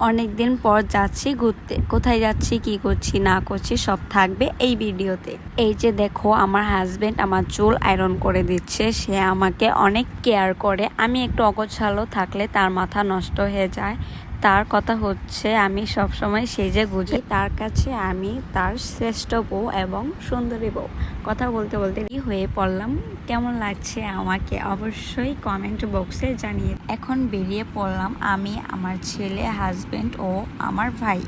অনেক দিন পর যাচ্ছি ঘুরতে। কোথায় যাচ্ছি, কি করছি, না করছি সব থাকবে এই ভিডিওতে। এই যে দেখো, আমার হাজব্যান্ড আমার চুল আয়রন করে দিচ্ছে। সে আমাকে অনেক কেয়ার করে। আমি একটু অগোছালো থাকলে তার মাথা নষ্ট হয়ে যায়। তার কথা হচ্ছে, আমি সবসময় সেজে গুজে তার কাছে আমি তার শ্রেষ্ঠ বউ এবং সুন্দরী বউ। কথা বলতে বলতে হয়ে পড়লাম। কেমন লাগছে আমাকে অবশ্যই কমেন্ট বক্সে জানিয়ে এখন বেরিয়ে পড়লাম আমি, আমার ছেলে হাজবেন্ড ও আমার ভাই।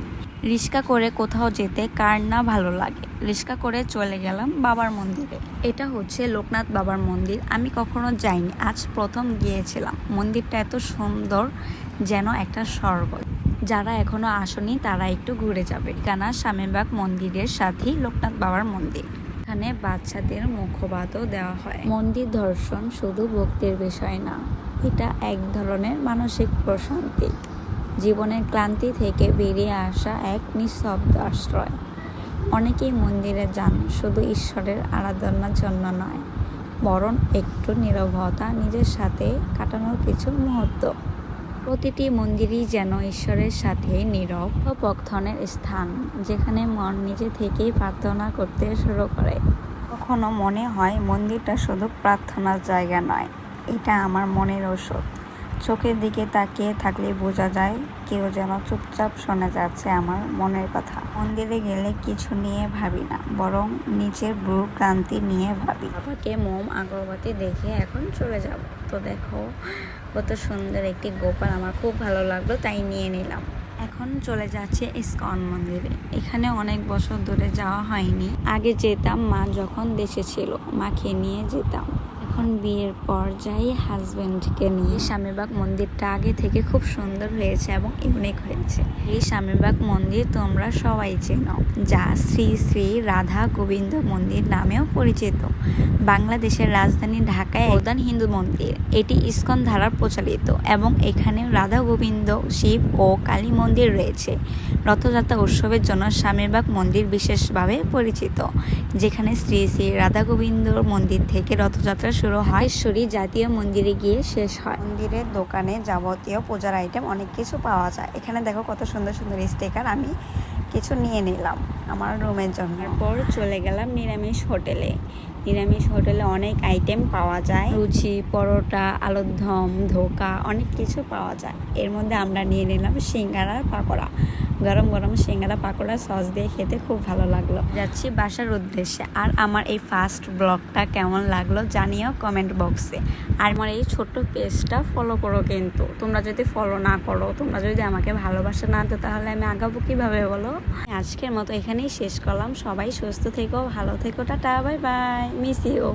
রিক্সা করে কোথাও যেতে কার না ভালো লাগে? রিক্সা করে চলে গেলাম বাবার মন্দিরে। এটা হচ্ছে লোকনাথ বাবার মন্দির। আমি কখনো যাইনি। আজ প্রথম গিয়েছিলাম। মন্দিরটা এত সুন্দর যেন একটা স্বর্গ। যারা এখনও আসেনি, তারা একটু ঘুরে যাবে। কানা স্বামীবাগ মন্দিরের সাথেই লোকনাথ বাবার মন্দির। এখানে বাচ্চাদের মুখবাদও দেওয়া হয়। মন্দির দর্শন শুধু ভক্তির বিষয় না, এটা এক ধরনের মানসিক প্রশান্তি। জীবনের ক্লান্তি থেকে বেরিয়ে আসা এক নিঃশব্দ আশ্রয়। অনেকেই মন্দিরে যান, শুধু ঈশ্বরের আরাধনার জন্য নয়, বরং একটু নীরবতা নিজের সাথে কাটানোর কিছু মুহূর্ত। প্রতিটি মন্দিরই যেন ঈশ্বরের সাথে নীরব ও পক্ষণের স্থান, যেখানে মন নিজে থেকেই প্রার্থনা করতে শুরু করে। কখনো মনে হয় মন্দিরটা শুধু প্রার্থনার জায়গা নয়, এটা আমার মনের ওষুধ চোখের দিকে তাকিয়ে থাকলে বোঝা যায় কেউ যেন চুপচাপ শোনা যাচ্ছে আমার মনের কথা। মন্দিরে গেলে কিছু নিয়ে ভাবি না, বরং নিচের ভ্রু ক্রান্তি নিয়ে ভাবি। বাবাকে মোম, আগরবাতি দেখে এখন চলে যাব। তো দেখো, কত সুন্দর একটি গোপাল, আমার খুব ভালো লাগল, তাই নিয়ে নিলাম। এখন চলে যাচ্ছে ইস্কন মন্দিরে। এখানে অনেক বছর ধরে যাওয়া হয়নি। আগে যেতাম মা যখন দেশে ছিল, মাকে নিয়ে যেতাম। এখন বিয়ের পর যাই হাজবেন্ডকে নিয়ে স্বামীবাগ মন্দিরটা আগে থেকে খুব সুন্দর হয়েছে এবং ইউনিক হয়েছে। এই স্বামীবাগ মন্দির তোমরা সবাই চেনো, যা শ্রী শ্রী রাধা গোবিন্দ মন্দির নামেও পরিচিত। বাংলাদেশের রাজধানী ঢাকায় প্রধান হিন্দু মন্দির। এটি ইস্কন ধারা প্রচালিত এবং এখানে রাধা গোবিন্দ, শিব ও কালী মন্দির রয়েছে। রথযাত্রা উৎসবের জন্য স্বামীবাগ মন্দির বিশেষভাবে পরিচিত, যেখানে শ্রী শ্রী রাধা গোবিন্দ মন্দির থেকে রথযাত্রা শুরু হয়। ঈশ্বরী জাতীয় মন্দিরে গিয়ে শেষ হয়। মন্দিরের দোকানে যাবতীয় পূজার আইটেম অনেক কিছু পাওয়া যায়। এখানে দেখো কত সুন্দর সুন্দর স্টিকার আমি কিছু নিয়ে নিলাম আমার রুমের জন্য। পর চলে গেলাম নিরামিষ হোটেলে। নিরামিষ হোটেলে অনেক আইটেম পাওয়া যায়। লুচি পরোটা, আলুর দম, ধোকা, অনেক কিছু পাওয়া যায়। এর মধ্যে আমরা নিয়ে নিলাম সিঙ্গারার পাকোড়া। গরম গরম সিঙ্গারা পাকোড়া সস দিয়ে খেতে খুব ভালো লাগল। যাচ্ছি বাসার উদ্দেশ্যে। আর আমার এই ফার্স্ট ব্লগটা কেমন লাগল জানিও কমেন্ট বক্সে আর আমার এই ছোট্ট পেজটা ফলো করো কিন্তু। তোমরা যদি ফলো না করো, তোমরা যদি আমাকে ভালোবাসা না, তো তাহলে আমি আগাবো কীভাবে বলো? আজকের মতো এখানেই শেষ করলাম। সবাই সুস্থ থেকো, ভালো থেকো, tata, bye bye miss you